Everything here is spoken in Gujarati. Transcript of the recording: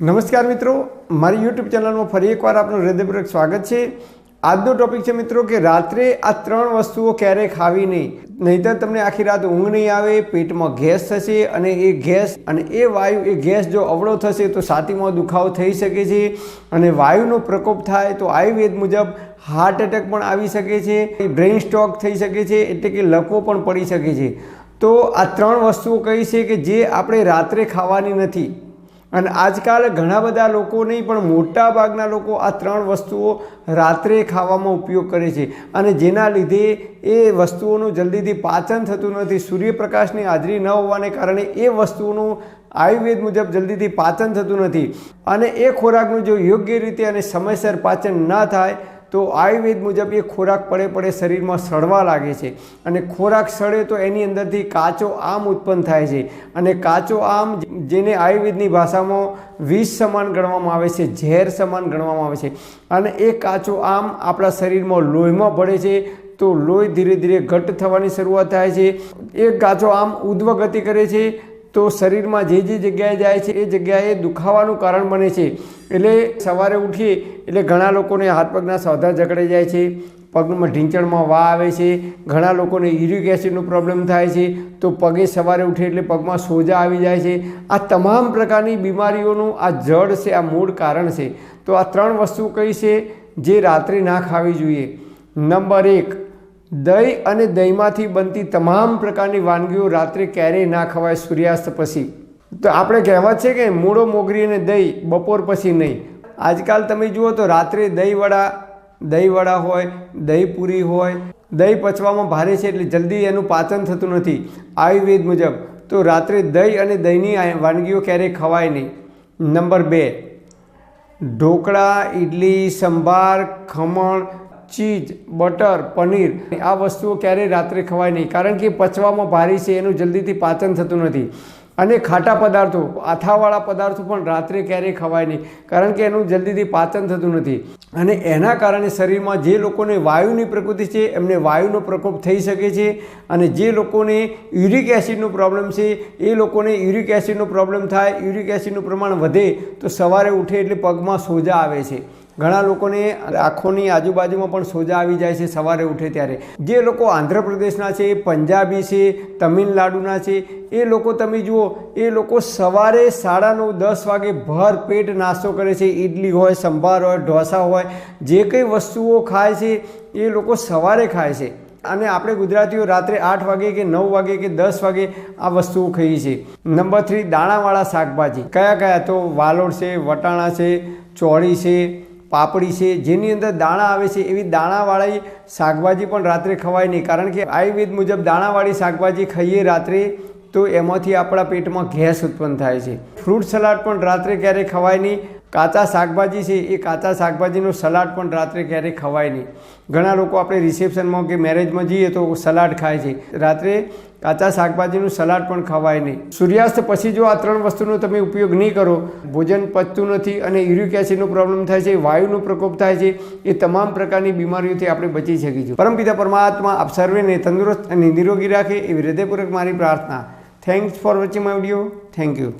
નમસ્કાર મિત્રો, મારી યુટ્યુબ ચેનલમાં ફરી એકવાર આપનું હૃદયપૂર્વક સ્વાગત છે. આજનો ટોપિક છે મિત્રો કે રાત્રે આ ત્રણ વસ્તુઓ ક્યારેય ખાવી નહીં. નહીંતર તમને આખી રાત ઊંઘ નહીં આવે, પેટમાં ગેસ થશે અને એ ગેસ અને એ વાયુ, એ ગેસ જો અવળો થશે તો છાતીમાં દુખાવો થઈ શકે છે અને વાયુનો પ્રકોપ થાય તો આયુર્વેદ મુજબ હાર્ટ એટેક પણ આવી શકે છે બ્રેઇન સ્ટ્રોક થઈ શકે છે, એટલે કે લકવો પણ પડી શકે છે. તો આ ત્રણ વસ્તુઓ કઈ છે કે જે આપણે રાત્રે ખાવાની નથી. અને આજકાલ ઘણા બધા લોકો નહીં, પણ મોટા ભાગના લોકો આ ત્રણ વસ્તુઓ રાત્રે ખાવામાં ઉપયોગ કરે છે. અને જેના લીધે એ વસ્તુઓનું જલ્દીથી પાચન થતું નથી. સૂર્યપ્રકાશની હાજરી ન હોવાને કારણે એ વસ્તુઓનું આયુર્વેદ મુજબ જલ્દીથી પાચન થતું નથી. અને એ ખોરાકનું જો યોગ્ય રીતે અને સમયસર પાચન ન થાય તો આયુર્વેદ મુજબ એ ખોરાક પડે પડે શરીરમાં સડવા લાગે છે. અને ખોરાક સડે તો એની અંદરથી કાચો આમ ઉત્પન્ન થાય છે. અને કાચો આમ જેને આયુર્વેદની ભાષામાં વિષ સમાન ગણવામાં આવે છે, ઝેર સમાન ગણવામાં આવે છે. અને એ કાચો આમ આપણા શરીરમાં લોહીમાં પડે છે, તો લોહી ધીરે ધીરે ઘટ્ટ થવાની શરૂઆત થાય છે. એ કાચો આમ ઉદ્વગતિ કરે છે તો શરીરમાં જે જે જગ્યાએ જાય છે એ જગ્યાએ દુખાવાનું કારણ બને છે. એટલે સવારે ઉઠીએ એટલે ઘણા લોકોને હાથ પગના સોધા જકડાઈ જાય છે, પગમાં ઢીંચણમાં વા આવે છે, ઘણા લોકોને યુરિક એસિડનો પ્રોબ્લેમ થાય છે, તો પગે સવારે ઉઠે એટલે પગમાં સોજા આવી જાય છે. આ તમામ પ્રકારની બીમારીઓનું આ જડ છે, આ મૂળ કારણ છે. તો આ ત્રણ વસ્તુ કઈ છે જે રાત્રે ના ખાવી જોઈએ? નંબર એક દહીં અને દહીંમાંથી બનતી તમામ પ્રકારની વાનગીઓ રાત્રે ક્યારેય ના ખવાય સૂર્યાસ્ત પછી. તો આપણે કહેવત છે કે મૂળો મોગરી અને દહીં બપોર પછી નહીં. આજકાલ તમે જુઓ તો રાત્રે દહીંવડા દહીંવડા હોય દહીં પૂરી હોય, દહીં પચવામાં ભારે છે એટલે જલ્દી એનું પાચન થતું નથી. આયુર્વેદ મુજબ તો રાત્રે દહીં અને દહીંની વાનગીઓ ક્યારેય ખવાય નહીં. નંબર બે, ઢોકળા ઇડલી સંભાર, ખમણ ચીઝ, બટર, પનીર, આ વસ્તુઓ ક્યારેય રાત્રે ખવાય નહીં. કારણ કે પચવામાં ભારી છે, એનું જલ્દીથી પાચન થતું નથી. અને ખાટા પદાર્થો, આથાવાળા પદાર્થો પણ રાત્રે ક્યારેય ખવાય નહીં, કારણ કે એનું જલ્દીથી પાચન થતું નથી. અને એના કારણે શરીરમાં જે લોકોને વાયુની પ્રકૃતિ છે, એમને વાયુનો પ્રકોપ થઈ શકે છે અને જે લોકોને યુરિક એસિડનો પ્રોબ્લેમ છે, એ લોકોને યુરિક એસિડનો પ્રોબ્લેમ થાય, યુરિક એસિડનું પ્રમાણ વધે, તો સવારે ઉઠે એટલે પગમાં સોજા આવે છે. ઘણા લોકોને આંખોની આજુબાજુમાં પણ સોજા આવી જાય છે સવારે ઉઠે ત્યારે. જે લોકો આંધ્રપ્રદેશના છે, પંજાબી છે, તમિલનાડુના છે, એ લોકો તમે જુઓ, એ લોકો સવારે સાડા નવ, દસ વાગે ભર પેટ નાસ્તો કરે છે ઇડલી હોય, સંભાર હોય, ઢોસા હોય, જે કંઈ વસ્તુઓ ખાય છે, એ લોકો સવારે ખાય છે. અને આપણે ગુજરાતીઓ રાત્રે આઠ વાગે કે નવ વાગે કે દસ વાગે આ વસ્તુઓ ખાઈએ છીએ. નંબર થ્રી, દાણાવાળા શાકભાજી. કયા કયા? તો વાલોડ છે, વટાણા છે, ચોળી છે પાપડી છે, જેની અંદર દાણા આવે છે, એવી દાણાવાળી શાકભાજી પણ રાત્રે ખવાય નહીં. કારણ કે આયુર્વેદ મુજબ દાણાવાળી શાકભાજી ખાઈએ રાત્રે, તો એમાંથી આપણા પેટમાં ગેસ ઉત્પન્ન થાય છે. ફ્રૂટ સલાડ પણ રાત્રે ક્યારેય ખવાય નહીં. કાચા શાકભાજી છે, એ કાચા શાકભાજીનો સલાડ પણ રાત્રે ક્યારેય ખવાય નહીં. ઘણા લોકો આપણે રિસેપ્શનમાં કે મેરેજમાં જઈએ તો સલાડ ખાય છે. રાત્રે કાચા શાકભાજીનું સલાડ પણ ખવાય નહીં. સૂર્યાસ્ત પછી જો આ ત્રણ વસ્તુનો તમે ઉપયોગ નહીં કરો, ભોજન પચતું નથી અને યુરિક એસિડનો પ્રોબ્લેમ થાય છે, વાયુનો પ્રકોપ થાય છે, એ તમામ પ્રકારની બીમારીઓથી આપણે બચી શકીશું. પરમપિતા પરમાત્મા આપ સર્વેને તંદુરસ્ત અને નિરોગી રાખે એવી હૃદયપૂર્વક મારી પ્રાર્થના. Thanks for watching my video thank you